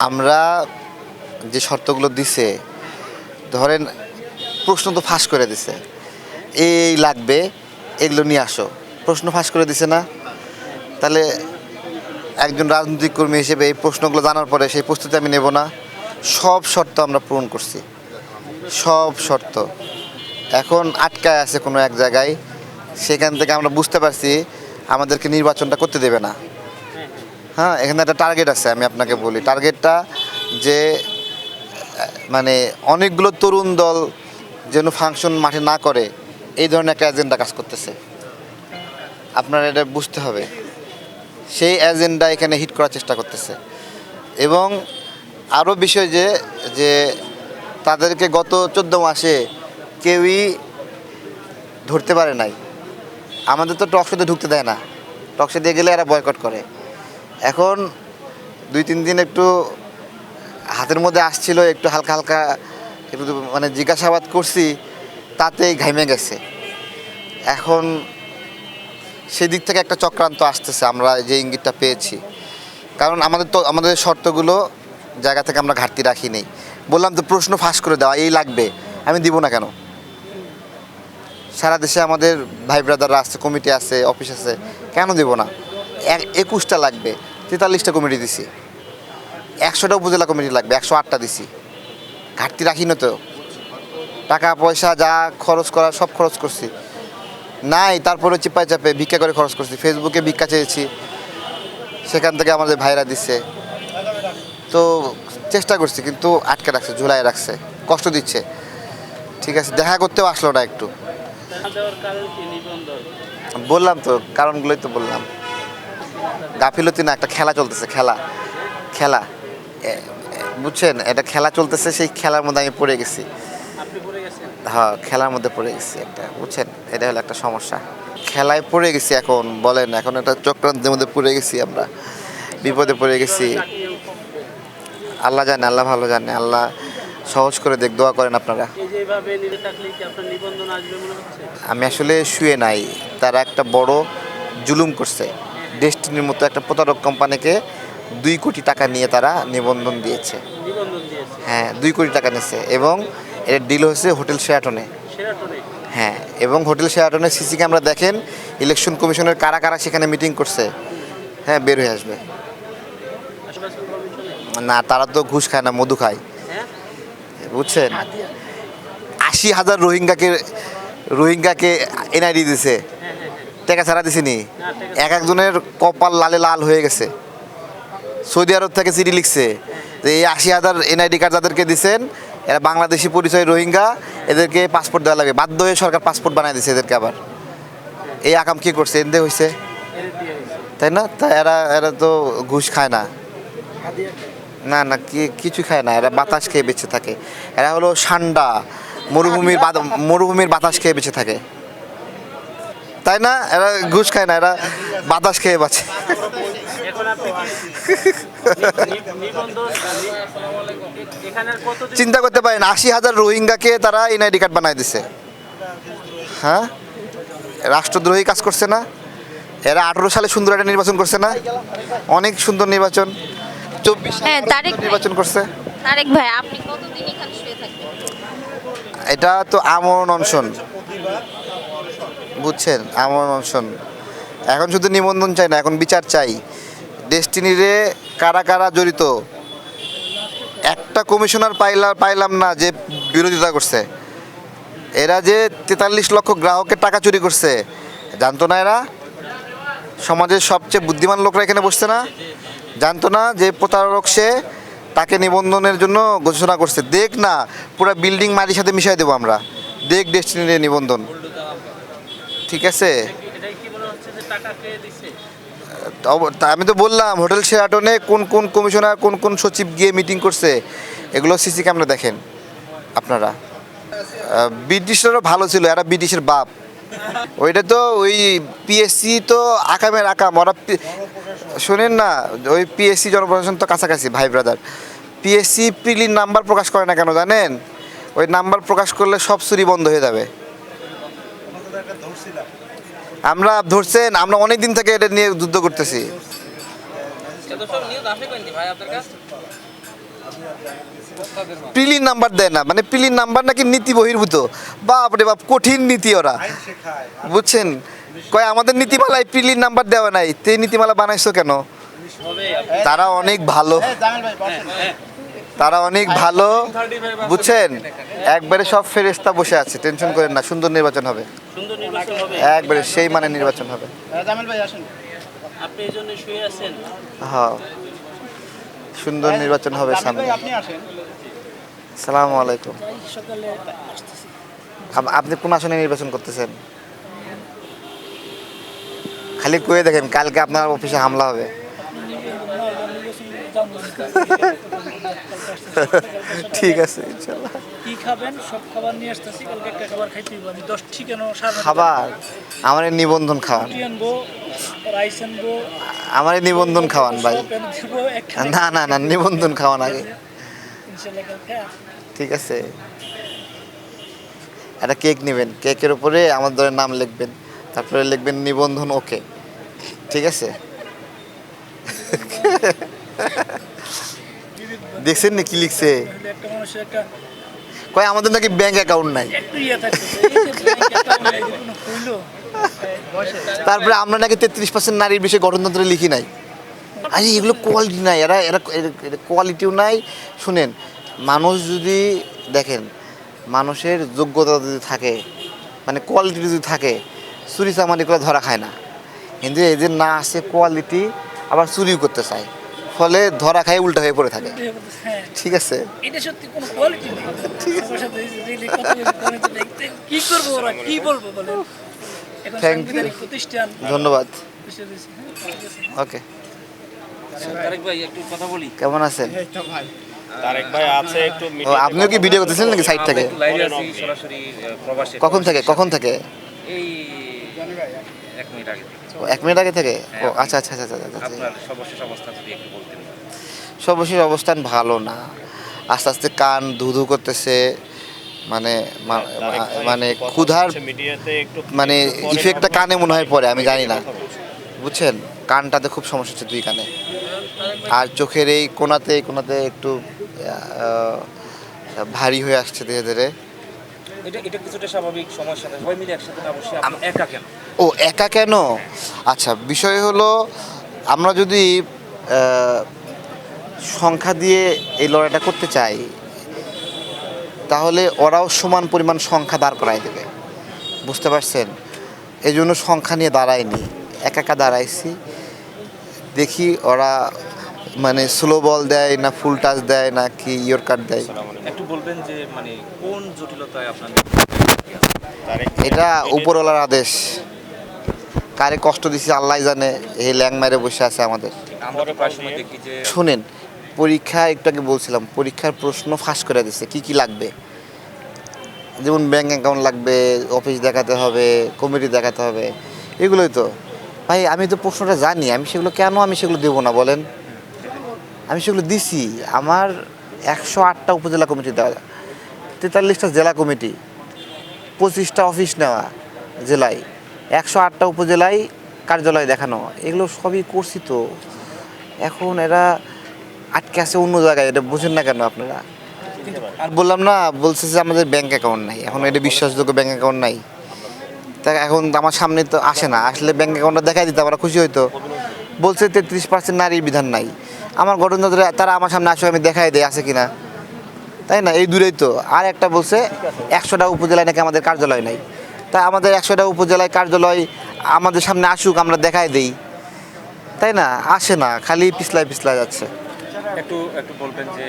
আমরা যে শর্তগুলো দিছে, ধরেন প্রশ্ন তো ফাঁস করে দিছে। এই লাগবে, এগুলো নিয়ে আসো। প্রশ্ন ফাঁস করে দিছে না? তাহলে একজন রাজনৈতিক কর্মী হিসেবে এই প্রশ্নগুলো জানার পরে সেই প্রস্তুতি আমি নেব না। সব শর্ত আমরা পূরণ করছি। সব শর্ত। এখন আটকায় আছে কোনো এক জায়গায়। সেখান থেকে আমরা বুঝতে পারছি আমাদেরকে নির্বাচনটা করতে দেবে না। হ্যাঁ এখানে একটা টার্গেট আছে, আমি আপনাকে বলি। টার্গেটটা যে মানে অনেকগুলো তরুণ দল যেন ফাংশন মাঠে না করে, এই ধরনের একটা এজেন্ডা কাজ করতেছে। আপনার এটা বুঝতে হবে। সেই এজেন্ডা এখানে হিট করার চেষ্টা করতেছে। এবং আরও বিষয় যে যে তাদেরকে গত চোদ্দ মাসে কেউই ধরতে পারে নাই। আমাদের তো টকশোতে ঢুকতে দেয় না। টকশো দিয়ে গেলে এরা বয়কট করে। এখন দুই, তিন দিন একটু হাতের মধ্যে আসছিল, একটু হালকা হালকা একটু মানে জিজ্ঞাসাবাদ করছি, তাতেই ঘাইমে গেছে। এখন সেদিক থেকে একটা চক্রান্ত আসতেছে, আমরা যে ইঙ্গিতটা পেয়েছি। কারণ আমাদের তো, আমাদের শর্তগুলো জায়গা থেকে আমরা ঘাটতি রাখি রাখিনি। বললাম তো প্রশ্ন ফাঁস করে দেওয়া, এই লাগবে, আমি দিব না কেন? সারা দেশে আমাদের ভাই ব্রাদাররা আছে, কমিটি আছে, অফিস আছে, কেন দিব না? একুশটা লাগবে তেতাল্লিশটা কমিটি দিছি। একশোটা উপজেলা কমিটি লাগবে একশো আটটা দিছি। ঘাটতি রাখি না তো। টাকা পয়সা যা খরচ করা সব খরচ করছি। নাই তারপরে চিপায় চাপে ভিক্ষা করে খরচ করছি। ফেসবুকে ভিক্ষা চেয়েছি। সেখান থেকে আমাদের ভাইরা দিচ্ছে তো চেষ্টা করছি কিন্তু আটকে রাখছে ঝুলাই রাখছে কষ্ট দিচ্ছে। ঠিক আছে দেখা করতেও আসলো না একটু। বললাম তো কারণগুলোই তো বললাম। গাফিলতি না একটা খেলা চলতেছে খেলা। খেলা। বুঝছেন এটা খেলা চলতেছে সেই খেলার মধ্যে আমি পড়ে গেছি। হ্যাঁ খেলার মধ্যে পড়ে গেছি একটা বুঝছেন? এটা হলো একটা সমস্যা। খেলায় পড়ে গেছি এখন বলেন এখন একটা চক্রান্তের মধ্যে পড়ে গেছি আমরা। বিপদে পড়ে গেছি। আল্লাহ জানে আল্লাহ ভালো জানে আল্লাহ সহজ করে দেখ দোয়া করেন আপনারা। আমি আসলে শুয়ে নাই তারা একটা বড় জুলুম করছে। ডেস্টিনির মতো একটা প্রতারক কোম্পানিকে দুই কোটি টাকা নিয়ে তারা নিবন্ধন দিয়েছে। হ্যাঁ দুই কোটি টাকা নিয়েছে এবং এর ডিল হয়েছে হোটেল শেয়াটনে হ্যাঁ এবং হোটেল শেয়াটনে সিসি ক্যামেরা দেখেন ইলেকশন কমিশনের কারা কারা সেখানে মিটিং করছে। হ্যাঁ বের হয়ে আসবে। না তারা তো ঘুষ খায় না মধু খায়। হ্যাঁ? বুঝছেন? আশি হাজার রোহিঙ্গাকে রোহিঙ্গাকে এনআইডি দিছে। টাকা ছাড়া দিছিনি। এক একজনের কপাল লালে লাল হয়ে গেছে। সৌদি আরব থেকে চিঠি লিখছে যে, এই আশি হাজার এনআইডি কার্ড যাদেরকে দিচ্ছেন এরা বাংলাদেশি পরিচয় রোহিঙ্গা, এদেরকে পাসপোর্ট দেওয়া লাগবে বাধ্য হয়ে সরকার পাসপোর্ট বানায় দিছে এদেরকে আবার। এই আকাম কি করছে? এনদে হয়েছে তাই না? তা এরা এরা তো ঘুষ খায় না। না না, কি, কিছু খায় না। এরা বাতাস খেয়ে বেঁচে থাকে। এরা হলো সান্ডা। মরুভূমির মরুভূমির বাতাস খেয়ে বেঁচে থাকে। তাই না? এরা ঘুষ খায় না এরা বাতাস খেয়ে বাঁচে। চিন্তা করতে পারেন আশি হাজার রোহিঙ্গাকে তারা এনআইডি কার্ড বানায় দিছে। হ্যাঁ? রাষ্ট্রদ্রোহী কাজ করছে না। এরা আঠেরো সালে সুন্দর একটা নির্বাচন করছে না। অনেক সুন্দর নির্বাচন। চব্বিশ হ্যাঁ। নির্বাচন করছে। তারেক ভাই আপনি কতদিন এখানে শুয়ে থাকবেন? এটা তো আমরণ অনশন। বুঝছেন আমরণ অনশন এখন শুধু নিবন্ধন চাই না, এখন বিচার চাই। ডেস্টিনিরে কারা কারা জড়িত? একটা কমিশনার পাইলাম পাইলাম না যে বিরোধিতা করছে। এরা যে তেতাল্লিশ লক্ষ গ্রাহকের টাকা চুরি করছে, জানতো না এরা? সমাজের সবচেয়ে বুদ্ধিমান লোকরা এখানে বসছে না? জানতো না যে প্রতারক সে তাকে নিবন্ধনের জন্য ঘোষণা করছে। দেখ না, পুরো বিল্ডিং মাটির সাথে মিশাই দেবো আমরা। দেখ ডেস্টিনির নিবন্ধন। ঠিক আছে? আমি তো বললাম হোটেল শেরাটনে কোন কোন কমিশনার কোন কোন সচিব গিয়ে মিটিং করছে এগুলো সিসি ক্যামেরা দেখেন আপনারা। ব্রিটিশরাও ভালো ছিল এরা ব্রিটিশের বাপ। ওইটা তো ওই পিএসসি তো আকামের আকাম ওরা শোনেন না ওই পিএসসি জনপ্রশাসন তো কাছাকাছি ভাই ব্রাদার পিএসসি প্রিলির নাম্বার প্রকাশ করে না কেন জানেন? ওই নাম্বার প্রকাশ করলে সব চুরি বন্ধ হয়ে যাবে। আমরা ধরছেন, আমরা অনেক দিন থেকে এটা নিয়ে যুদ্ধ করতেছি। প্রিলির নাম্বার দেয় না মানে প্রিলির নাম্বার নাকি নীতি বহির্ভূত। বাপ রে বাপ, কঠিন নীতি ওরা। বুঝছেন? কয়, আমাদের নীতিমালায় প্রিলির নাম্বার দেওয়া নাই, তে নীতিমালা বানাইছো কেন? তারা অনেক ভালো। তারা অনেক ভালো বুঝছেন? একবারে সব ফেরেস্তা বসে আছে টেনশন করেন না সুন্দর নির্বাচন হবে। সুন্দর নির্বাচন হবে। একবারে সেই মানে নির্বাচন হবে। আপনি এই জন্য শুয়ে আছেন। হ্যাঁ সুন্দর নির্বাচন হবে সামনে। সালাম আলাইকুম। আপনি কোন আসনে নির্বাচন করতেছেন? খালি কয়ে দেখেন কালকে আপনার অফিসে হামলা হবে। ঠিক আছে ইনশাল্লাহ। কি খাবেন? সব খাবার নিয়ে আসতেছি। কালকে একটা খাবার খাইতে হইব। আমি দশ ঠিকানো সারা খাবার? আমার নিবন্ধন খাওয়ান। রাইস আনব আমার নিবন্ধন খাওয়ান ভাই। না না না নিবন্ধন খাওয়ান আগে। ঠিক আছে। একটা কেক নেবেন। কেকের উপরে আমার দলের নাম লিখবেন। তারপরে লিখবেন নিবন্ধন ওকে। ঠিক আছে? দেখছেন না কি লিখছে? কয়, আমাদের নাকি ব্যাংক অ্যাকাউন্ট নাই। তারপরে আমরা নাকি তেত্রিশ পার্সেন্ট নারীর বিষয়ে গঠনতন্ত্রে লিখি নাই। আরে, এগুলো কোয়ালিটি নাই। এরা এরা কোয়ালিটিও নাই। শুনেন, মানুষ যদি, দেখেন, মানুষের যোগ্যতা যদি থাকে মানে কোয়ালিটি যদি থাকে চুরি চামারি করে ধরা খায় না। কিন্তু এদের না আসে কোয়ালিটি আবার চুরিও করতে চায়। ফলে ধরা খায় উল্টা হয়ে পড়ে থাকে। হ্যাঁ ঠিক আছে? এটা সত্যি কোনো কোয়ালিটি নেই। কি করব ওরা কি বলব প্রতিষ্ঠান। ধন্যবাদ। হ্যাঁ। ওকে তারেক ভাই একটু কথা বলি। কেমন আছেন? তারেক ভাই আছে একটু আপনিও কি ভিডিও করতেছেন নাকি সাইড থেকে? লাইভে আছি সরাসরি আহ, কখন থেকে? কখন থেকে? এই এক মিনিট আগে এক মিনিট আগে থেকে? ও আচ্ছা আচ্ছা আচ্ছা আচ্ছা আচ্ছা। আপনার সর্বশেষ অবস্থা যদি একটু বলতেন। সর্বশেষ অবস্থান ভালো না। আস্তে আস্তে কান ধুধু করতেছে। মানে মানে ক্ষুধার একটু মানে ইফেক্টটা কানে মনে হয় পড়ে আমি জানি না। বুঝছেন? কানটাতে খুব সমস্যা হচ্ছে দুই কানে। আর চোখের এই কোনাতে এই কোনাতে একটু ভারী হয়ে আসছে ধীরে ধীরে। এটা এটা কিছুটা স্বাভাবিক সময়ের সাথে সবাই মিলে একসাথে না বসে একা কেন? ও একা কেন? আচ্ছা বিষয় হলো আমরা যদি সংখ্যা দিয়ে এই লড়াইটা করতে চাই তাহলে ওরাও সমান পরিমাণ সংখ্যা দাঁড় করাই দেবে। বুঝতে পারছেন? এই জন্য সংখ্যা নিয়ে দাঁড়ায়নি একা একা দাঁড়াইছি। দেখি ওরা মানে স্লো বল দেয় না ফুল টাচ দেয় না কি ইয়র কাট দেয়। একটু বলবেন যে মানে কোন জটিলতায় আপনার এটা উপরওয়ালার আদেশ। কারে কষ্ট দিছি আল্লাহ জানে এই ল্যাং মেরে বসে আছে আমাদের। শুনেন পরীক্ষা একটু আগে বলছিলাম পরীক্ষার প্রশ্ন ফাঁস করে দিচ্ছে কি কি লাগবে? যেমন ব্যাঙ্ক অ্যাকাউন্ট লাগবে অফিস দেখাতে হবে কমিটি দেখাতে হবে এগুলোই তো। ভাই আমি তো প্রশ্নটা জানি আমি সেগুলো কেন আমি সেগুলো দেবো না বলেন? আমি সেগুলো দিছি আমার একশো আটটা উপজেলা কমিটি দেওয়া তেতাল্লিশটা জেলা কমিটি পঁচিশটা অফিস নেওয়া জেলায়। একশো আটটা উপজেলায় কার্যালয় দেখানো। এগুলো সবই করছি তো। এখন এরা আটকে আছে অন্য জায়গায়, এটা বুঝেন না কেন আপনারা? আর বললাম না, বলছে যে আমাদের ব্যাংক অ্যাকাউন্ট নাই। এখন এটা বিশ্বাসযোগ্য ব্যাংক অ্যাকাউন্ট নাই। তা এখন আমার সামনে তো আসে না। আসলে ব্যাংক অ্যাকাউন্টটা দেখাই দিতে আমরা খুশি হইতো। বলছে তেত্রিশ পার্সেন্ট নারীর বিধান নাই। আমার গঠনতন্ত্রে তারা আমার সামনে আসলে আমি দেখাই দেয় আছে কিনা? তাই না? এই দূরেই তো। আর একটা বলছে, একশোটা উপজেলায় নাকি আমাদের কার্যালয় নাই। তাই আমাদের একশোটা উপজেলায় কার্যালয় আমাদের সামনে আসুক আমরা দেখাই দেই। তাই না? আসে না খালি পিছলায় পিছলায় যাচ্ছে। একটু একটু বলবেন যে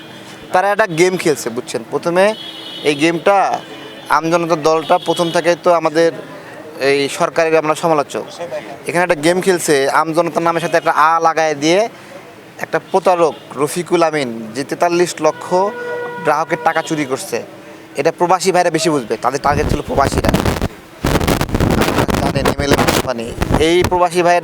তারা একটা গেম খেলছে বুঝছেন? প্রথমে এই গেমটা আমজনতার দলটা প্রথম থেকে তো আমাদের এই সরকারের আমরা সমালোচক। এখানে একটা গেম খেলছে আমজনতার নামের সাথে একটা আ লাগায় দিয়ে একটা প্রতারক রফিকুল আমিন যে তেতাল্লিশ লক্ষ গ্রাহকের টাকা চুরি করছে। এটা প্রবাসী ভাইরা বেশি বুঝবে তাদের টার্গেট ছিল প্রবাসীরা। আপনারা নেমে এলে পানি এই প্রবাসী ভাইরা